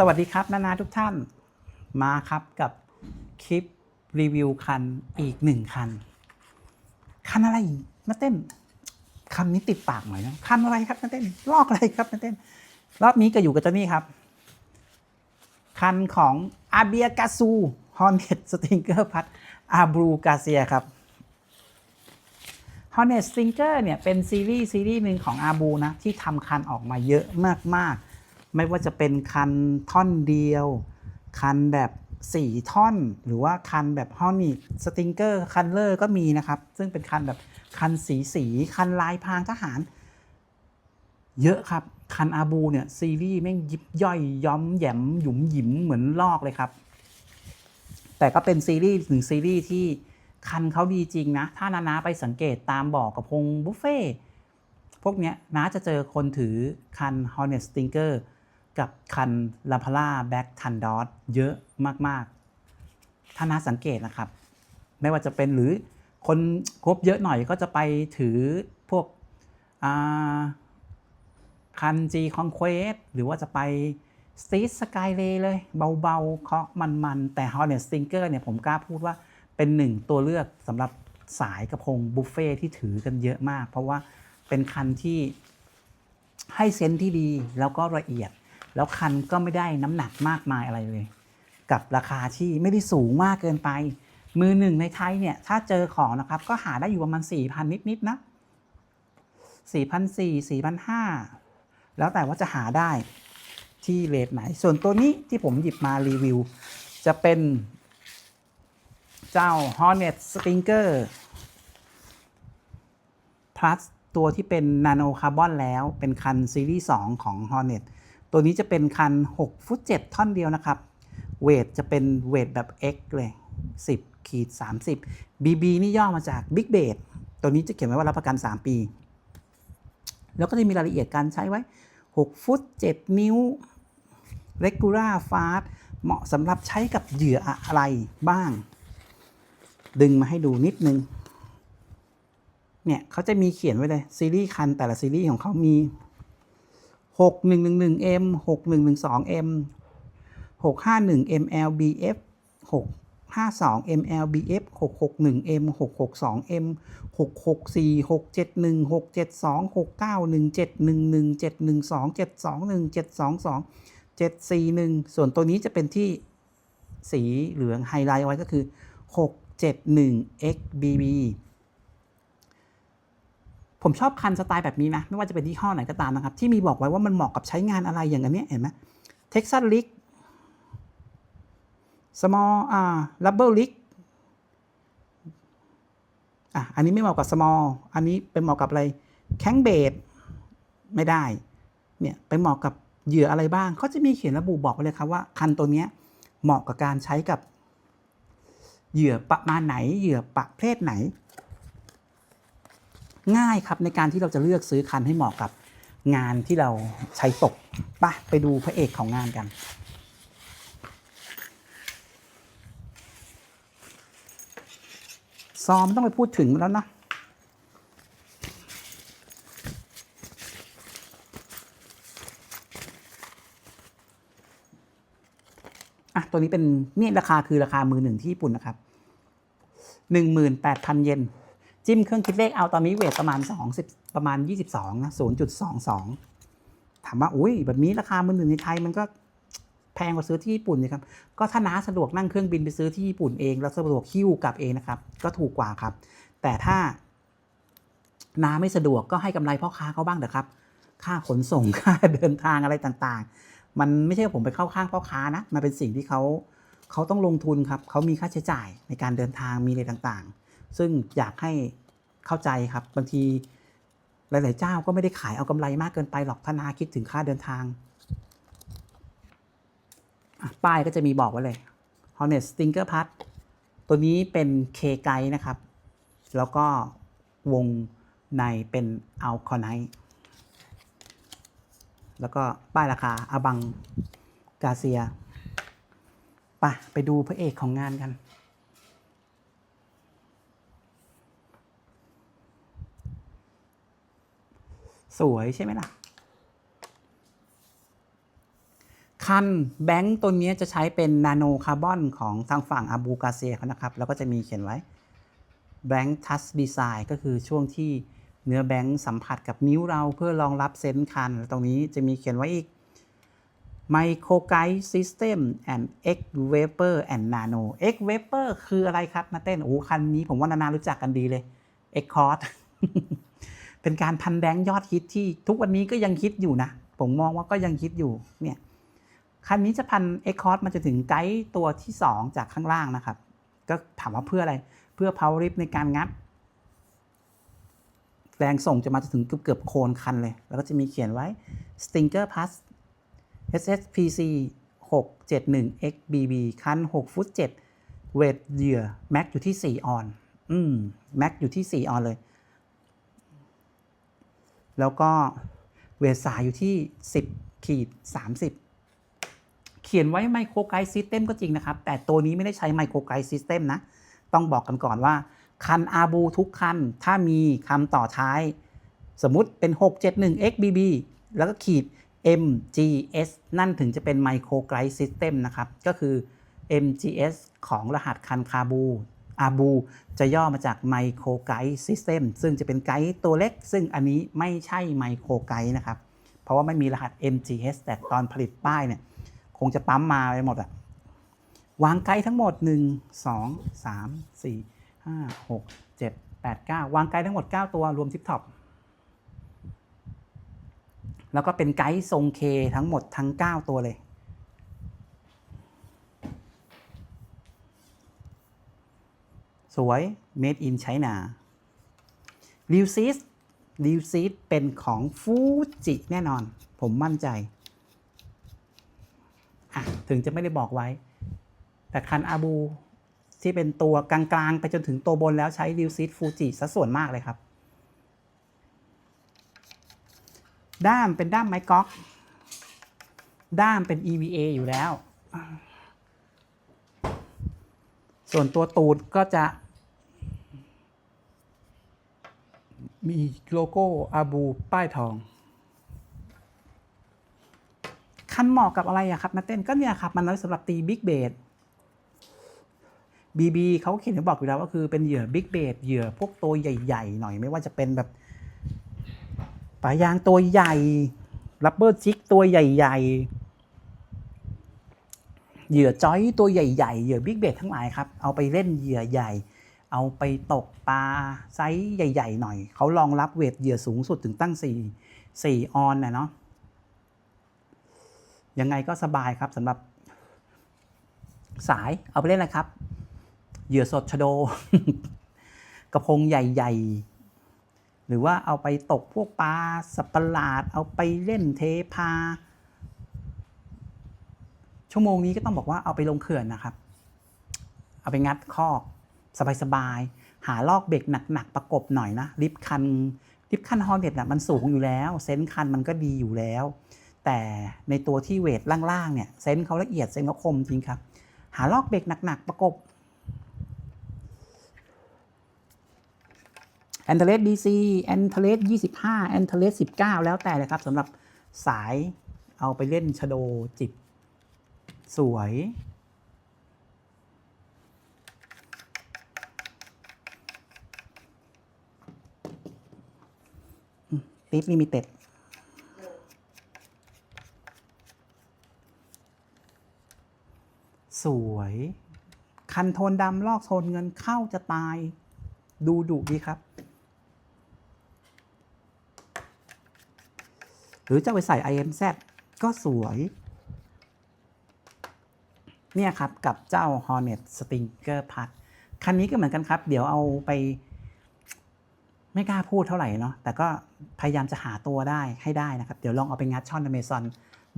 สวัสดีครับนานาทุกท่านมาครับกับคลิปรีวิวคันอีกหนึ่งคัน คันอะไรมาเต้นคำนี้ติดปากหน่อยนะคันอะไรครับมาเต้นลอกอะไรครับมาเต้นรอบนี้ก็อยู่กับเจ้านี่ครับ คันของอาเบียกาซูฮอนเนตสติงเกอร์พัดอาบรูกาเซียครับ h o n e t Stinker เนี่ยเป็นซีรีส์ซีรีส์หนึ่งของอาบูนะที่ทำคันออกมาเยอะมากๆ ไม่ว่าจะเป็นคันท่อนเดียว คันแบบ4ท่อน หรือว่าคันแบบ h o n e t Stinker Color ก็มีนะครับ ซึ่งเป็นคันแบบคันสีสี คันลายพรางทหาร เยอะครับ คันอาบูเนี่ย ซีรีส์แม่งยิบย่อยย้อมแยมหยุมหยิมเหมือนลอกเลยครับ แต่ก็เป็นซีรีส์หนึ่งซีรีส์ที่คันเขาดีจริงนะ ถ้านานาไปสังเกตตามบอกกับพงบุฟเฟ่พวกเนี้ยนาจะเจอคนถือคัน Hornet Stinker กับคัน l a p a l a Black t a n d o t เยอะมากๆ ถ้าน่าสังเกตนะครับ ไม่ว่าจะเป็นหรือคนครบเยอะหน่อยก็จะไปถือพวกคัน G Conquest หรือว่าจะไป Street Skylay เลย เบาๆเคาะมันๆ แต่ Hornet Stinker เนี่ยผมกล้าพูดว่าเป็นหนึ่งตัวเลือกสำหรับสายกระพงบุฟเฟ่ที่ถือกันเยอะมาก เพราะว่าเป็นคันที่ให้เซนส์ที่ดีแล้วก็ละเอียด แล้วคันก็ไม่ได้น้ำหนักมากมายอะไรเลย กับราคาที่ไม่ได้สูงมากเกินไป มือหนึ่งในไทยเนี่ยถ้าเจอของนะครับก็หาได้อยู่ประมาณ4,000 นิดๆนะ4,400 4,500 แล้วแต่ว่าจะหาได้ที่เลทไหน ส่วนตัวนี้ที่ผมหยิบมารีวิว จะเป็นเจ้า Hornet Stinger Plus ตัวที่เป็นนาโนคาร์บอนแล้วเป็นคันซีรีส์2ของ Hornet ตัวนี้จะเป็นคัน 6 ฟุต 7 ท่อนเดียวนะครับ เวทจะเป็นเวทแบบ X เลย 10 ขีด 30 BB นี่ย่อมาจาก Big b a s ตัวนี้จะเขียนไว้ว่ารับประกัน 3 ปี แล้วก็จะมีรายละเอียดการใช้ไว้ 6 ฟุต 7 นิ้ว Regular Fast เหมาะสำหรับใช้กับเหยื่ออะไรบ้าง ดึงมาให้ดูนิดนึง เนี่ยเขาจะมีเขียนไว้เลย ซีรีส์คันแต่ละซีรีส์ของเขามี 6111M 6112M 651 MLBF 652 MLBF 661M 662M 664 671 672 691 711 712 721 722 741 ส่วนตัวนี้จะเป็นที่สีเหลืองไฮไลท์ไว้ก็คือ 671 XBB ผมชอบคันสไตล์แบบนี้นะ ไม่ว่าจะเป็นยี่ห้อไหนก็ตามนะครับ ที่มีบอกไว้ว่ามันเหมาะกับใช้งานอะไรอย่างอันนี้เห็นไหม Texas Rig Small อ่า Rubber Rig อะอันนี้ไม่เหมาะกับ Small อันนี้เป็นเหมาะกับอะไรแข้งเบดไม่ได้เนี่ยไปเหมาะกับเหยื่ออะไรบ้างเขาจะมีเขียนระบุบอกไว้เลยครับว่าคันตัวเนี้ยเหมาะกับการใช้กับเหยื่อประมาณไหนเหยื่อประเภทไหน ง่ายครับในการที่เราจะเลือกซื้อคันให้เหมาะกับงานที่เราใช้ตกไปไปดูพระเอกของงานกัน ซอมต้องไปพูดถึงแล้วนะอะตัวนี้เป็นนี่ราคาคือราคามือหนึ่งที่ญี่ปุ่นนะครับหนึ่งหมื่นแปดพันเยน จิ้มเครื่องคิดเลขเอาตอนนี้เวทประมาณ20ประมาณ 22นะ0.22 ถามว่าอุ้ยแบบนี้ราคามือหนึ่งในไทยมันก็แพงกว่าซื้อที่ญี่ปุ่นนะครับ ก็ถ้าน้าสะดวกนั่งเครื่องบินไปซื้อที่ญี่ปุ่นเองแล้วสะดวกหิ้วกลับเองนะครับ ก็ถูกกว่าครับ แต่ถ้าน้าไม่สะดวกก็ให้กำไรพ่อค้าเขาบ้างเถอะครับ ค่าขนส่งค่าเดินทางอะไรต่างๆ มันไม่ใช่ผมไปเข้าข้างพ่อค้านะ มันเป็นสิ่งที่เขาเขาต้องลงทุนครับ เขามีค่าใช้จ่ายในการเดินทางมีอะไรต่างๆ ซึ่งอยากให้ เข้าใจครับบางทีหลาย ๆ เจ้าก็ไม่ได้ขายเอากำไรมากเกินไปหรอกถ้านาคิดถึงค่าเดินทาง ป้ายก็จะมีบอกไว้เลย Hornet Stinger p a d ตัวนี้เป็น K g u i นะครับ แล้วก็วงในเป็น a l c o n i t e แล้วก็ป้ายราคาอาบังกาเซีย ไปไปดูพระเอกของงานกัน สวยใช่ไหมล่ะ คันแบงค์ตัวนี้จะใช้เป็นนาโนคาร์บอนของทางฝั่งอาบูกาเซียเขานะครับ แล้วก็จะมีเขียนไว้แบงค์ทัชดีไซน์ก็คือช่วงที่เนื้อแบงค์สัมผัสกับนิ้วเราเพื่อรองรับเซนส์คัน ตรงนี้จะมีเขียนไว้อีก Micro Guide System and X Vapor and Nano X Vapor คืออะไรครับนาเต้น โอ้คันนี้ผมว่านานารู้จักกันดีเลย X Cord เป็นการพันแบงค์ยอดฮิตที่ทุกวันนี้ก็ยังคิดอยู่นะ ผมมองว่าก็ยังคิดอยู่เนี่ยคันนี้จะพัน X Cord มาจนถึงไกด์ตัวที่ 2 จากข้างล่างนะครับ ก็ถามว่าเพื่ออะไรเพื่อ power grip ในการงัด แรงส่งจะมาจนถึงเกือบเกือบโคนคันเลย แล้วก็จะมีเขียนไว้ Stinger Plus SSPC 671 XBB คัน 6 ฟุต 7 เวทเหยื่อแม็กอยู่ที่ 4 ออน อืม แม็กอยู่ที่ 4 ออนเลย แล้วก็เวทสายอยู่ที่ 10ขีด30 เขียนไว้ไมโครไกด์ซิสเต็มก็จริงนะครับ แต่ตัวนี้ไม่ได้ใช้ไมโครไกด์ซิสเต็มนะ ต้องบอกกันก่อนว่า คันอาบูทุกคัน ถ้ามีคำต่อท้าย สมมุติเป็น 671 XBB แล้วก็ขีด MGS นั่นถึงจะเป็น Micro Guide System นะครับ ก็คือ MGS ของรหัสคันคาบู อาบูจะย่อมาจาก Micro Guide System ซึ่งจะเป็นไกด์ตัวเล็ก ซึ่งอันนี้ไม่ใช่ Micro Guide นะครับ เพราะว่าไม่มีรหัส MGS แต่ตอนผลิตป้ายเนี่ยคงจะปั๊มมาไปหมดอะวางไกด์ทั้งหมด 1 2 3 4 5 6 7 8 9 วางไกด์ทั้งหมด 9 ตัวรวมทิปท็อปแล้วก็เป็นไกด์ทรงเคทั้งหมดทั้ง 9 ตัวเลย สวย Made in China ลิวซิสลิวซิสเป็นของฟูจิแน่นอน ผมมั่นใจ ถึงจะไม่ได้บอกไว้ แต่คันอาบูที่เป็นตัวกลางๆ ไปจนถึงตัวบนแล้วใช้ริวซิตฟูจิซะส่วนมากเลยครับ ด้ามเป็นด้ามไม้ก๊อก ด้ามเป็น EVA อยู่แล้ว ส่วนตัวตูดก็จะ มีโลโก้อาบูป้ายทอง คันเหมาะกับอะไรอะครับนาเต้นก็เนี่ยครับ มันน้สำหรับตีบิ๊กเบด BB เขาเขียนบอกอยู่แล้วว่าคือเป็นเหยื่อบิ๊กเบดเหยื่อพวกตัวใหญ่ ๆ หน่อยไม่ว่าจะเป็นแบบปลายางตัวใหญ่รับเบอร์จิกตัวใหญ่ ๆ เหยื่อจอยตัวใหญ่ ๆ เหยื่อบิ๊กเบดทั้งหลายครับ เอาไปเล่นเหยื่อใหญ่ เอาไปตกปลาไซส์ใหญ่ ๆ หน่อย เขารองรับเวทเหยื่อสูงสุดถึงตั้ง 4 4 ออนนะเนาะยังไงก็สบายครับสำหรับสายเอาไปเล่นนะครับ เหยื่อสดชะโด กระพงใหญ่ ๆ หรือว่าเอาไปตกพวกปลาสัประหลาด เอาไปเล่นเทพา ชั่วโมงนี้ก็ต้องบอกว่าเอาไปลงเขื่อนนะครับ เอาไปงัดคอก สบายๆ หาลอกเบรกหนักๆ ประกบหน่อยนะ ลิฟคันลิฟคันฮอร์เน็ตน่ะมันสูงอยู่แล้ว เซนคันมันก็ดีอยู่แล้ว แต่ในตัวที่เวทล่างๆเนี่ยเซนเขาละเอียดเซนเขาคมจริงครับ หาลอกเบรกหนักๆ ประกบแอนเทเลสดีซีแอนเทเลสยี่สิบห้าแอนเทเลสสิบเก้าแล้วแต่เลยครับสำหรับสายเอาไปเล่นชโดจิบ สวย ติฟลิมิเต็ดสวย คันโทนดำลอกโทนเงินเข้าจะตาย ดูดุดีครับ หรือจะไปใส่ IMZ ก็สวย เนี่ยครับกับเจ้า Hornet Stinger p a d คันนี้ก็เหมือนกันครับ เดี๋ยวเอาไป ไม่กล้าพูดเท่าไหร่เนาะแต่ก็พยายามจะหาตัวได้ให้ได้นะครับ เดี๋ยวลองเอาไปงัดช่อน Amazon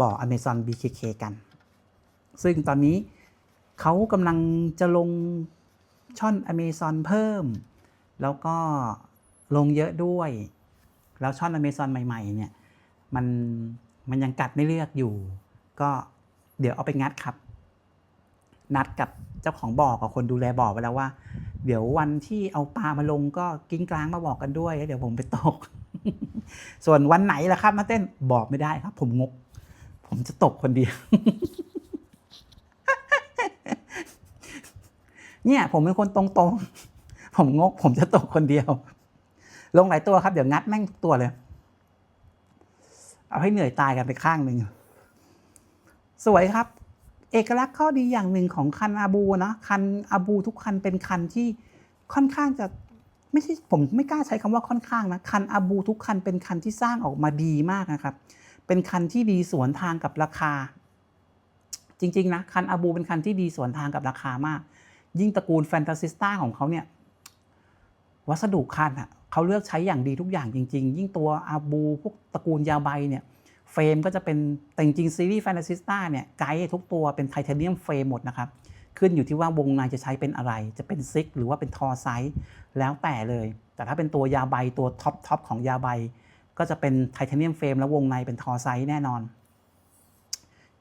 บ่อ Amazon BKK กัน ซึ่งตอนนี้เขากำลังจะลงช่อน Amazon เพิ่ม แล้วก็ลงเยอะด้วย แล้วช่อน Amazon ใหม่ๆเนี่ยมันมันยังกัดไม่เลือกอยู่ ก็เดี๋ยวเอาไปงัดครับ นัดกับเจ้าของบ่อกับคนดูแลบ่อไปแล้วว่า เดี๋ยววันที่เอาปลามาลงก็กิ้งกลางมาบอกกันด้วย เดี๋ยวผมไปตก ส่วนวันไหนล่ะครับ มาเต้นบอกไม่ได้ครับ ผมงก ผมจะตกคนเดียว เนี่ย ผมเป็นคนตรงๆ ผมงก ผมจะตกคนเดียว ลงหลายตัวครับ เดี๋ยวงัดแม่งทุกตัวเลย เอาให้เหนื่อยตายกันไปข้างหนึ่งสวยครับ เอกลักษณ์ข้อดีอย่างหนึ่งของคันอาบูนะคันอาบูทุกคันเป็นคันที่ค่อนข้างจะไม่ใช่ผมไม่กล้าใช้คำว่าค่อนข้างนะคันอาบูทุกคันเป็นคันที่สร้างออกมาดีมากนะครับ เป็นคันที่ดีสวนทางกับราคา จริงๆนะคันอาบูเป็นคันที่ดีสวนทางกับราคามาก ยิ่งตระกูลแฟนตาซิสต้าของเขาเนี่ยวัสดุคันอะเขาเลือกใช้อย่างดีทุกอย่างจริง ๆ ยิ่งตัวอาบูพวกตระกูลยาใบเนี่ย เฟรมก็จะเป็นแต่จริงซีรีส์แฟนตาซิสต้าเนี่ยไกด์ทุกตัวเป็นไทเทเนียมเฟรมหมดนะครับ ขึ้นอยู่ที่ว่าวงในจะใช้เป็นอะไร จะเป็นซิกหรือว่าเป็นทอไซส์แล้วแต่เลย แต่ถ้าเป็นตัวยาใบตัวท็อปท็อปของยาใบ ก็จะเป็นไทเทเนียมเฟรมแล้ววงในเป็นทอไซส์แน่นอน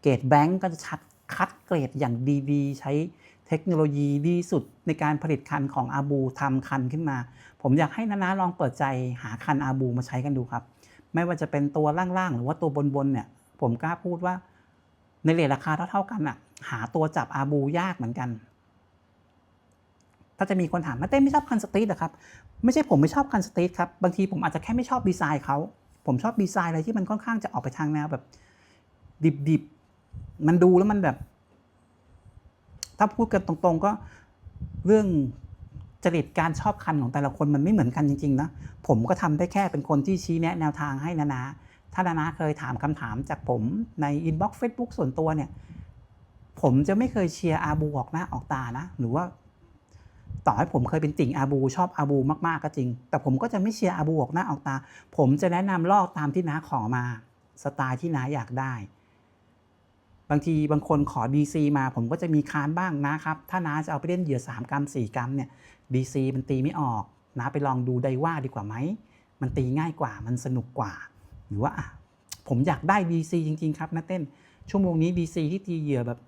เกรดแบงก์ก็จะชัดคัดเกรดอย่างดีๆ ใช้เทคโนโลยีดีสุดในการผลิตคันของอาบูทำคันขึ้นมา ผมอยากให้นานาลองเปิดใจหาคันอาบูมาใช้กันดูครับ ไม่ว่าจะเป็นตัวล่างๆ หรือว่าตัวบนๆเนี่ยผมกล้าพูดว่าในเรทราคาเท่าๆกันอะหาตัวจับอาบูยากเหมือนกัน ถ้าจะมีคนถามมาเต้ไม่ชอบคันสตรีทหรอครับ ไม่ใช่ผมไม่ชอบคันสตรีทครับ บางทีผมอาจจะแค่ไม่ชอบดีไซน์เขาผมชอบดีไซน์อะไรที่มันค่อนข้างจะออกไปทางแนวแบบ ดิบๆ มันดูแล้วมันแบบ ถ้าพูดกันตรงๆก็เรื่อง จริตการชอบคันของแต่ละคนมันไม่เหมือนกันจริงๆนะผมก็ทำได้แค่เป็นคนที่ชี้แนะแนวทางให้นานาถ้านานาเคยถามคำถามจากผมในอินบ็อกซ์เฟซบุ๊กส่วนตัวเนี่ย ผมจะไม่เคยเชียร์อาบูออกหน้าออกตานะ หรือว่า ต่อให้ผมเคยเป็นติ่งอาบูชอบอาบูมากๆก็จริง แต่ผมก็จะไม่เชียร์อาบูออกหน้าออกตา ผมจะแนะนำลอกตามที่น้าขอมา สไตล์ที่น้าอยากได้ บางทีบางคนขอ DC มาผมก็จะมีค้านบ้างนะครับ ถ้าน้าจะเอาไปเล่นเหยื่อ 3 กรัม 4 กรัมเนี่ย DC มันตีไม่ออกน้าไปลองดูไดว่าดีกว่าไหม มันตีง่ายกว่ามันสนุกกว่า หรือว่าอะผมอยากได้ DC จริง ๆ ครับนะเต้น ชั่วโมงนี้ DC ที่ตีเหยื่อแบบ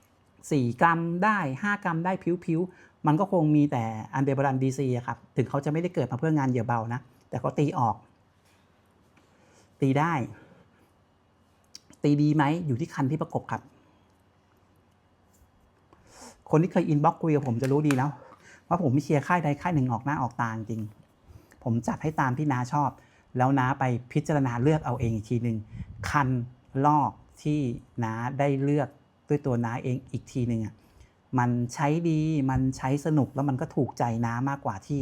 4 กรัมได้ 5 กรัมได้ผิวๆมันก็คงมีแต่อันเดบรัน DC อะครับถึงเขาจะไม่ได้เกิดมาเพื่องานเหยื่อเบานะ แต่เขาตีออก ตีได้ ตีดีไหมอยู่ที่คันที่ประกบครับ คนที่เคยอินบ็อกคุยกับผมจะรู้ดีแล้ว ว่าผมไม่เชียร์ค่ายใดค่ายหนึ่งออกหน้าออกตาจริง ผมจัดให้ตามที่น้าชอบ แล้วน้าไปพิจารณาเลือกเอาเองอีกทีหนึ่งคันลอกที่น้าได้เลือกด้วยตัวน้าเองอีกทีหนึ่งอะมันใช้ดีมันใช้สนุกแล้วมันก็ถูกใจน้ามากกว่าที่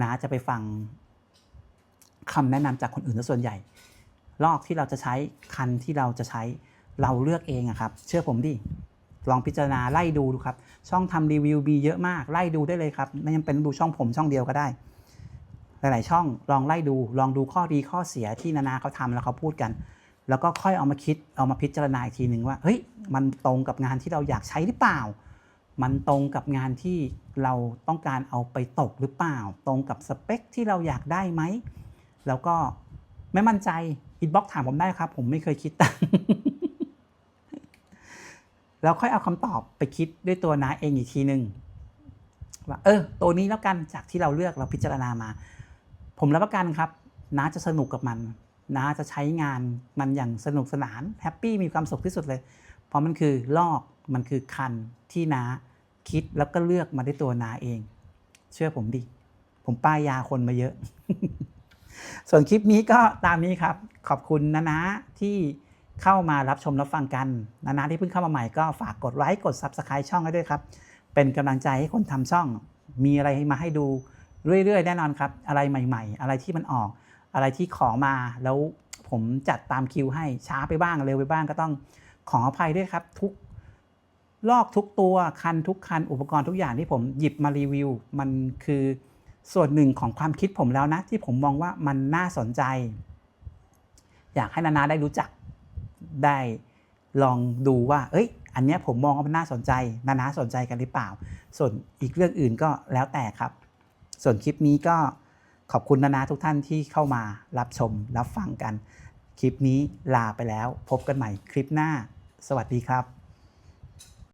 น้าจะไปฟังคำแนะนำจากคนอื่นซะส่วนใหญ่ ลอกที่เราจะใช้คันที่เราจะใช้เราเลือกเองอะครับ เชื่อผมดิลองพิจารณาไล่ดูดูครับ ช่องทำรีวิวมีเยอะมากไล่ดูได้เลยครับไม่จำเป็นดูช่องผมช่องเดียวก็ได้ หลาย ๆ ช่องลองไล่ดูลองดูข้อดีข้อเสียที่นานาเขาทำแล้วเขาพูดกัน แล้วก็ค่อยเอามาคิดเอามาพิจารณาอีกทีหนึ่งว่าเฮ้ยมันตรงกับงานที่เราอยากใช้หรือเปล่า มันตรงกับงานที่เราต้องการเอาไปตกหรือเปล่า ตรงกับสเปคที่เราอยากได้ไหมแล้วก็ไม่มั่นใจ อินบ็อกถามผมได้ครับ ผมไม่เคยคิดตังค์แล้วค่อยเอาคำตอบไปคิดด้วยตัวน้าเองอีกทีหนึ่งว่าเออ ตัวนี้แล้วกันจากที่เราเลือกเราพิจารณามา ผมรับประกันครับน้าจะสนุกกับมันน้าจะใช้งานมันอย่างสนุกสนานแฮปปี้มีความสุขที่สุดเลย เพราะมันคือลอกมันคือคันที่น้าคิดแล้วก็เลือกมาด้วยตัวน้าเอง เชื่อผมดิ ผมป้ายยาคนมาเยอะ ส่วนคลิปนี้ก็ตามนี้ครับ ขอบคุณนะนะที่เข้ามารับชมรับฟังกันนะนะที่เพิ่งเข้ามาใหม่ก็ฝากกดไลค์กด Subscribe ช่องให้ด้วยครับ เป็นกำลังใจให้คนทำช่อง มีอะไรมาให้ดูเรื่อยๆ แน่นอนครับ อะไรใหม่ ๆ อะไรที่มันออก อะไรที่ขอมาแล้วผมจัดตามคิวให้ช้าไปบ้างเร็วไปบ้างก็ต้องขออภัยด้วยครับ ทุกลอกทุกตัวคันทุกคันอุปกรณ์ทุกอย่างที่ผมหยิบมารีวิว มันคือ ส่วนหนึ่งของความคิดผมแล้วนะ ที่ผมมองว่ามันน่าสนใจ อยากให้นานาได้รู้จักได้ลองดูว่า เอ้ย อันเนี้ยผมมองว่ามันน่าสนใจ นานาสนใจกันหรือเปล่า ส่วนอีกเรื่องอื่นก็แล้วแต่ครับ ส่วนคลิปนี้ก็ขอบคุณนานาทุกท่านที่เข้ามารับชมรับฟังกัน คลิปนี้ลาไปแล้ว พบกันใหม่คลิปหน้า สวัสดีครับ